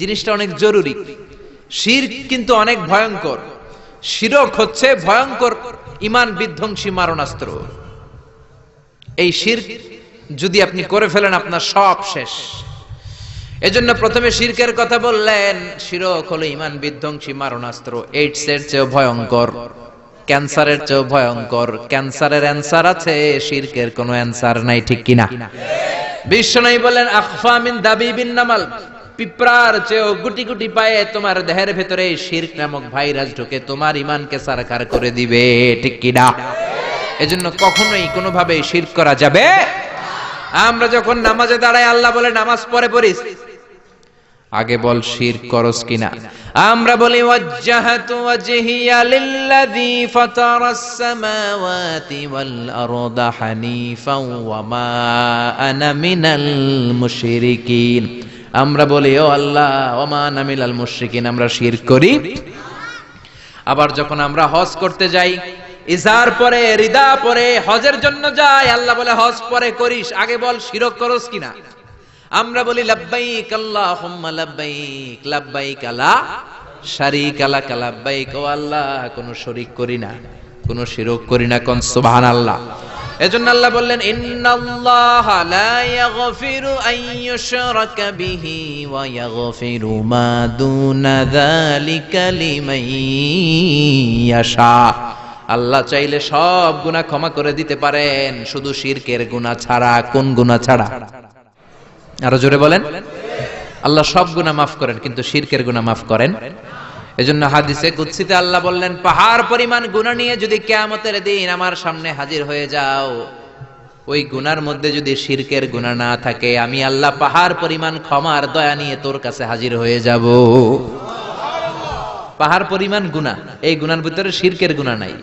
জিনিসটা অনেক জরুরি। শির কিন্তু অনেক ভয়ঙ্কর। শিরক হচ্ছে ভয়ঙ্কর ইমান বিধ্বংসী মারণাস্ত্র। এই শির যদি আপনি করে ফেলেন আপনার সব শেষ। এজন্য প্রথমে শিরকের কথা বললেন শিরক হলো ইমান বিধ্বংসী মারণাস্ত্র। এইডস এর চেয়েও ভয়ঙ্কর ক্যান্সারের চেয়েও ভয়ঙ্কর ক্যান্সারের অ্যান্সার আছে শিরকের কোনো অ্যান্সার নাই ঠিক কিনা? বিশ্ব নাই বলেন আখফা মিন দাবিবিন নামাল। পিঁপড়ার চেয়েও গুটি গুটি পায়ে তোমার দেহের ভেতরে শিরক নামক ভাইরাস ঢুকে তোমার ইমানকে সারকার করে দিবে, ঠিক কিনা? এজন্য কখনোই কোনোভাবে শিরক করা যাবে আমরা যখন নামাজে দাঁড়াই, আল্লাহ বলে, নামাজ পড়ে পড়িস। আগে বল শির করস কিনা? আমরা বলি, ওয়াজ্জাহাতু ওয়াজহিয়া লিল্লাযী ফাতারাস সামাওয়াতি ওয়াল আরদা হানিফাও ওয়া মা আনা মিনাল মুশরিকিন। আমরা বলি, ও আল্লাহ মা আনা মিনাল মুশরিকিন, আমরা শিরক করি। আবার যখন আমরা হজ করতে যাই, ইজার পরে, রিদা পরে, হজের জন্য যাই, আল্লাহ বলে, হজ পরে করিস, আগে বল শিরক করস কিনা? আমরা বলি, লাব্বাইক আল্লাহুম্মা লাব্বাইক লাব্বাইক আলা শারিক লাক লাব্বাইক। ও আল্লাহ, কোনো শরীক করি না, কোনো শিরক করি না, কোন সুবহানাল্লাহ। এজন্য আল্লাহ বললেন, ইন্নাল্লাহা লা ইয়াগফিরু আন ইউশরাকা বিহি ওয়া ইয়াগফিরু মা দুনা যালিকা লিমান ইয়াশা। আল্লাহ চাইলে সব গুনাহ ক্ষমা করে দিতে পারেন, শুধু শিরকের গুনাহ ছাড়া, কোন গুনাহ ছাড়া? আরও জোরে বলেন। আল্লাহ সব গুনাহ মাফ করেন, কিন্তু শিরকের গুনাহ মাফ করেন। এজন্য হাদিসে কুৎসিতে আল্লাহ বললেন, পাহাড় পরিমাণ গুনাহ নিয়ে যদি কিয়ামতের দিন আমার সামনে হাজির হয়ে যাও, ওই গুনার মধ্যে যদি শিরকের গুনাহ না থাকে, আমি আল্লাহ পাহাড় পরিমাণ ক্ষমার দয়া নিয়ে তোর কাছে হাজির হয়ে যাব। পাহাড় পরিমাণ গুনাহ এই গুনার ভিতরে শিরকের গুনাহ নাই।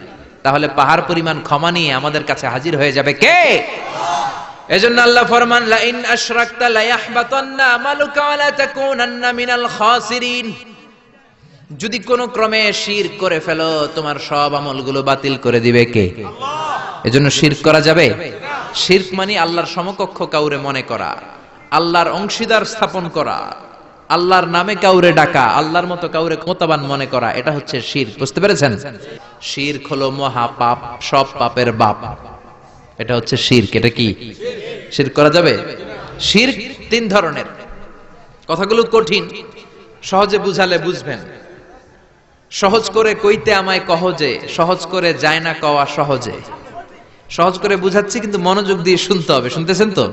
তাহলে পাহাড় পরিমাণ ক্ষমা নিয়ে আমাদের কাছে হাজির হয়ে যাবে কে? এজন্য আল্লাহ ফরমান লা ইন আশরাকতা লা ইয়াহবাতান্না আমালুকা ওয়া লা তাকুনান্না মিনাল খাসিরিন। যদি কোন ক্রমে শির করে ফেলো, তোমার সব আমলগুলো বাতিল করে দিবে কে? এজন্য শিরক করা যাবে? শিরক মানে আল্লাহর সমকক্ষ কাউরে মনে করা, আল্লাহর অংশীদার স্থাপন করা, আল্লাহর নামে কাউরে ডাকা, আল্লাহর মতো কাউরে ক্ষমতাবান মনে করা, এটা হচ্ছে শির, বুঝতে পেরেছেন? শিরক হলো মহা পাপ, সব পাপের বাপ। এটা হচ্ছে শির এটা কি? শির করা যাবে? শির তিন ধরনের। কথাগুলো কঠিন, সহজে বুঝালে বুঝবেন। সহজ করে কইতে আমায় কহজে সহজ করে যায় না কওয়া সহজে। সহজ করে বুঝাচ্ছি, কিন্তু মনোযোগ দিয়ে শুনতে হবে, শুনতেছেন তো?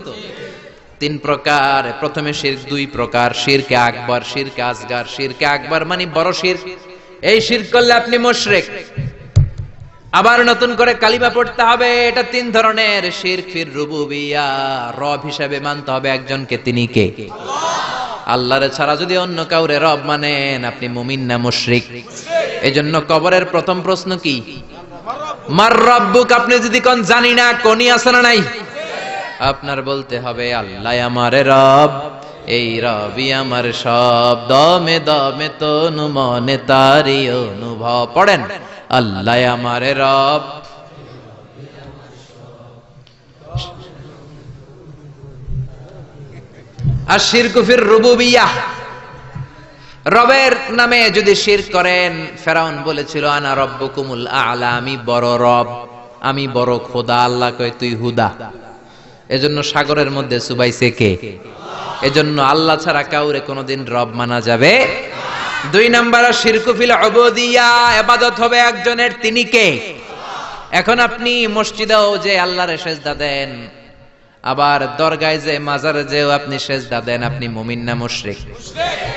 তিন প্রকার, প্রথমে শির, দুই প্রকার, শিরকে আকবর, শিরকে আসগার শিরকে আকবর মানে বড় শির। এই শির করলে আপনি মুশরিক। আবার নতুন করে কালিমা পড়তে হবে, এটা তিন ধরনের। শির ফির রুবুবিয়া, রব হিসাবে মানতে হবে একজনকে, তিনি কে? আল্লাহরে ছাড়া যদি অন্য কাউরে রব মানেন, আপনি মুমিন না মুশরিক। এজন্য কবরের প্রথম প্রশ্ন কি? মার রব্বুক, আপনি যদি কোন, জানি না কোনি আছে না নাই? আপনার বলতে হবে, আল্লাহ আমারে রব, এই রবি আমার সব। দমে দমে তনু মনে তারি অনুভব। পড়েন, আল্লাহ আমারে রব আর শিরকুফির রুবুবিয়া রবের নামে যদি শির করেন, ফেরাউন বলেছিল, আনা রব্বকুমুল আলা, আমি বড় রব, আমি বড় খোদা, আল্লাহ কয়, তুই হুদা। এজন্য সাগরের মধ্যে সুবাইছে কে? এজন্য আল্লাহ ছাড়া কাউরে কোনোদিন রব মানা যাবে দুই নাম্বার শিরকুফিল অবদিয়া এবাদত হবে একজনের, তিনি কে? এখন আপনি মসজিদেও যে আল্লাহর সেজদা দেন আবার দরগায় যে মাজারে যেও আপনি সেজদা দেন, আপনি মুমিন না মুশরিক?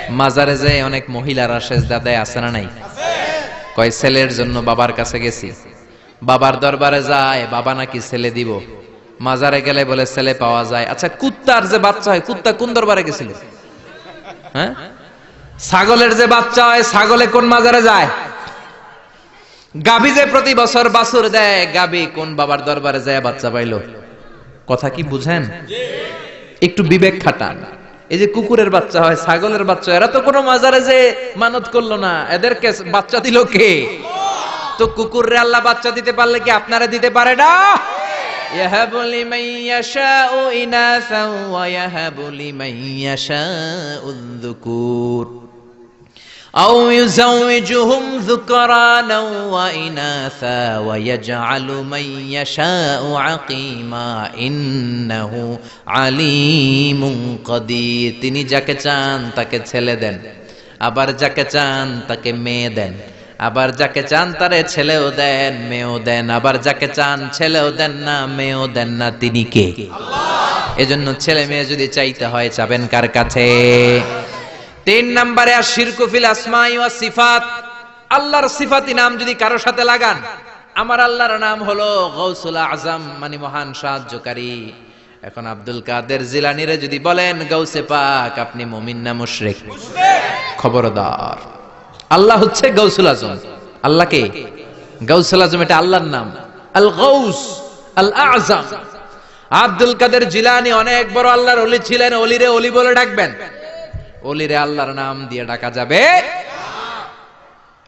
মাজারে যে অনেক মহিলারা সেজদা দেয়, আছে না নাই? কয়, ছেলের জন্য বাবার কাছে গেছি। বাবার দরবারে যায়, বাবা নাকি ছেলে দিব। মাজারে গেলে বলে, ছেলে পাওয়া যায়। আচ্ছা কুত্তার যে বাচ্চা হয়, কুত্তা কোন দরবারে গেছিল? হ্যাঁ? ছাগলের যে বাচ্চা হয়, ছাগলে কোন মাজারে যায়? গাভী যে প্রতি বছর বাছুর দেয়, গাভী কোন বাবার দরবারে যায়, বাচ্চা পাইলো? কথা কি বুঝেন একটু বিবেক খাটান এই যে কুকুরের বাচ্চা হয় ছাগলের বাচ্চা হয়, এরা তো কোনো মাজারে যে মানত করলো না এদেরকে বাচ্চা দিল কে তো কুকুররে আল্লাহ বাচ্চা দিতে পারলে কি আপনারা দিতে পারে না يهب لمن يشاء إناثا ويهب لمن يشاء الذكور أو يزوجهم ذكرانا وإناثا ويجعل من يشاء عقيما إنه عليم قدير তিনি যাকে চান তাকে ছেলে দেন আবার যাকে চান তাকে মেয়ে দেন আবার যাকে চান তারে ছেলেও দেন মেয়েও দেন আবার যাকে চান ছেলেও দেন না মেয়েও দেন না তিনি কে এজন্য ছেলে মেয়ে যদি চাইতে হয় চাবেন কার কাছে তিন নম্বরে আর শিরকুফিল আসমাই ওয়া সিফাত। আল্লাহর সিফাতি নাম যদি কারোর সাথে লাগান, আমার আল্লাহর নাম হলো গৌসুল আজম মানে মহান সাহায্যকারী। এখন আব্দুল কাদের জিলানিরে যদি বলেন, গৌসে পাক, আপনি মুমিন না মুশরিক? খবরদার। আল্লাহ হচ্ছে গৌসুল আজম। আল্লাহ কে? গৌসুল আজম এটা আল্লাহর নাম। আল গৌস, আল আজম। আব্দুল কাদের জিলানি অনেক বড় আল্লাহর অলি ছিলেন, অলিরে অলি বলে ডাকবেন। অলিরে আল্লাহর নাম দিয়ে ডাকা যাবে।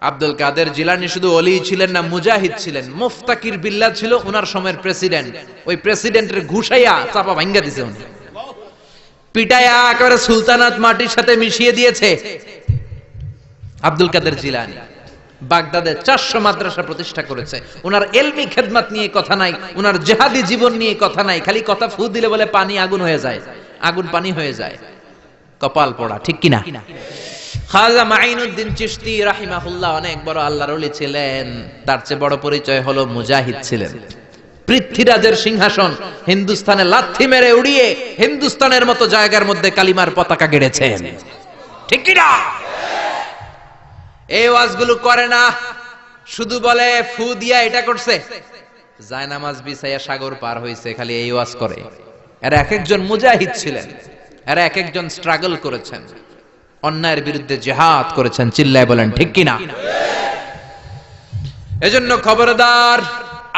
আব্দুল কাদের জিলানি শুধু অলি ছিলেন না, মুজাহিদ ছিলেন। মুফতাকির বিল্লাহ ছিল ওনার সময়ের প্রেসিডেন্ট। ওই প্রেসিডেন্টের ঘুষাইয়া চাপা ভাঙ্গা দিছে উনি। পিটায়া একেবারে সুলতানাত মাটির সাথে মিশিয়ে দিয়েছে আব্দুল কাদের জিলানি। বাগদাদে চারশো মাদ্রাসা প্রতিষ্ঠা করেছে। ওনার এলমি খেদমাত নিয়ে কথা নাই ওনার জেহাদি জীবন নিয়ে কথা নাই, খালি কথা ফু দিলে বলে পানি আগুন হয়ে যায়। আগুন পানি হয়ে যায়। কপাল পড়া ঠিক কিনা? খাজা মাইনুদ্দিন চিশতি রাহিমাহুল্লাহ অনেক বড় আল্লাহর ওলি ছিলেন। তার চেয়ে বড় পরিচয় হলো মুজাহিদ ছিলেন। পৃথ্বীরাজের সিংহাসন হিন্দুস্তানে লাথি মেরে উড়িয়ে হিন্দুস্তানের মতো জায়গার মধ্যে কালিমার পতাকা গেড়েছেন। ঠিক কিনা? এই ওয়াজগুলো করে না শুধু বলে ফু দিয়া এটা করছে। যায় নামাজ বিছাইয়া সাগর পার হইছে খালি এই ওয়াজ করে। এরা এক একজন মুজাহিদ ছিলেন। এরা এক একজন স্ট্রাগল করেছেন। অন্যায়ের বিরুদ্ধে জেহাদ করেছেন, চিল্লায় বলেন, ঠিক কিনা? এজন্য খবরদার,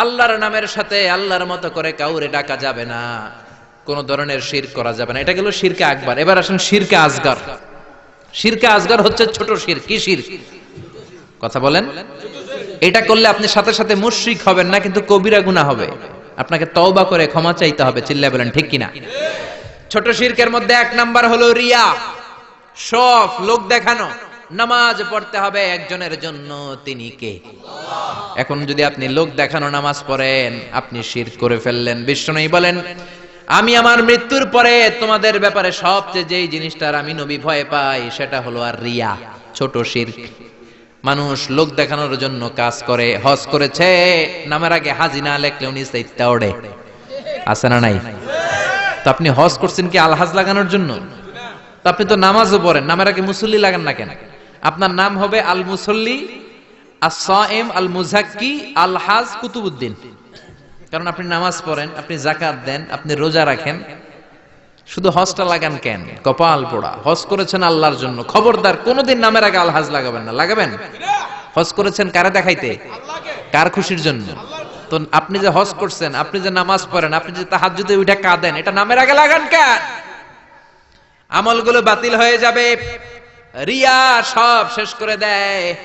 আল্লাহর নামের সাথে আল্লাহর মতো করে কাউরে ডাকা যাবে না। কোন ধরনের শির করা যাবে না। এটা গেল শিরকে আকবার। এবার আসেন শিরকে আজগার শিরকে আজগার হচ্ছে ছোট শির কি শির কথা বলেন। এটা করলে আপনি সাথে সাথে মুশরিক হবেন না, কিন্তু কবিরা গুনাহ হবে। আপনাকে তওবা করে ক্ষমা চাইতে হবে, চিল্লায় বলেন, ঠিক কিনা? ছোট শিরকের মধ্যে এক নাম্বার হলো রিয়া। সব লোক দেখানো। নামাজ পড়তে হবে একজনের জন্য, তিনি কে? এখন যদি আপনি লোক দেখানো নামাজ পড়েন, আপনি শির করে ফেললেন। বিশ্ব বিষ্ণু বলেন, আমি আমার মৃত্যুর পরে তোমাদের ব্যাপারে সবচেয়ে যেই জিনিসটার আমি নবী ভয় পাই, সেটা হলো আর রিয়া, ছোট শির মানুষ লোক দেখানোর জন্য কাজ করে, হজ করেছে, নামের আগে হাজি না লেখলে উনি সাইত্যা ওড়ে আছে না নাই? তো আপনি হজ করছেন কি আলহাজ লাগানোর জন্য? তো আপনি তো নামাজও পড়েন, নামের আগে মুসল্লি লাগান না কেন? আপনার নাম হবে আল মুসল্লি আসাএম আল মুজাক্কি, আল হাজ কুতুবুদ্দিন। কারণ আপনি নামাজ পড়েন, আপনি জাকাত দেন, আপনি রোজা রাখেন। শুধু হজটা লাগান কেন? কপাল পোড়া। হজ করেছেন আল্লাহর জন্য। খবরদার, কোনোদিন নামের আগে আলহাজ লাগাবেন না। লাগাবেন? হজ করেছেন কারে দেখাইতে? কার খুশির জন্য? তো আপনি যে হজ করছেন, আপনি যে নামাজ পড়েন, আপনি যে তাহার যদি ওইটা কাঁদেন, এটা নামের আগে লাগান কেন? আমলগুলো বাতিল হয়ে যাবে, রিয়া সব শেষ করে দেয়।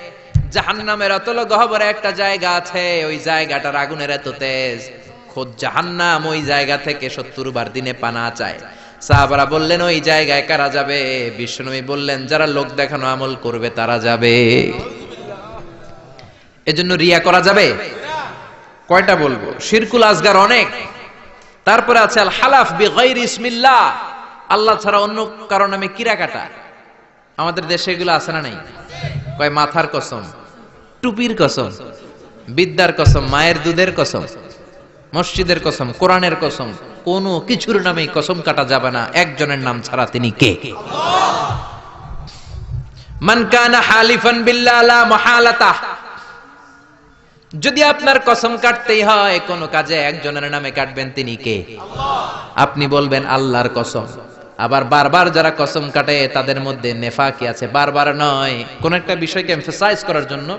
জাহান্নামের অতল গহবরে একটা জায়গা আছে, ওই জায়গাটার আগুনের এত তেজ। খোদ জাহান্নাম ওই জায়গা থেকে সত্তর বার দিনে পানা চায়। সাহাবারা বললেন, ওই জায়গায় কারা যাবে? বিষ্ণুবী বললেন, যারা লোক দেখানো আমল করবে তারা যাবে। এজন্য রিয়া করা যাবে? কয়টা বলব? শিরকুল আজগার অনেক। তারপরে আছে আল হালাফ বি গাইর ইসমিল্লাহ। আল্লাহ ছাড়া অন্য কারও নামে কিরা কাটা আমাদের দেশে এগুলো আছে না নাই? কয় মাথার কসম টুপির কসম বিদ্যার কসম মায়ের দুধের কসম মসজিদের কসম কোরআনের কসম কোনো কিছুর নামে কসম কাটা যাবে না। একজনের নাম ছাড়া তিনি কে? মান কানা হালিফান বিল্লাহ মহালাতা যদি আপনার কসম কাটতেই হয়, কোন কাজে একজনের নামে কাটবেন তিনি কে? আপনি বলবেন আল্লাহর কসম। আবার বারবার যারা কসম কাটে, তাদের মধ্যে নেফাকি আছে। বারবার নয়। কোন একটা বিষয়কে এমফাসাইজ করার জন্য,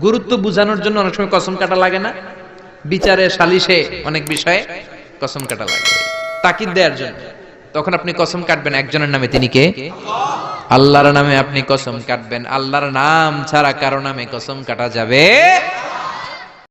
গুরুত্ব বোঝানোর জন্য অনেক সময় কসম কাটা লাগে না। বিচারে সালিশে অনেক বিষয়ে কসম কাটা লাগে। তাকিদ দেওয়ার জন্য। তখন আপনি কসম কাটবেন একজনের নামে তিনি কে? আল্লাহর নামে আপনি কসম কাটবেন। আল্লাহর নাম ছাড়া কারও নামে কসম কাটা যাবে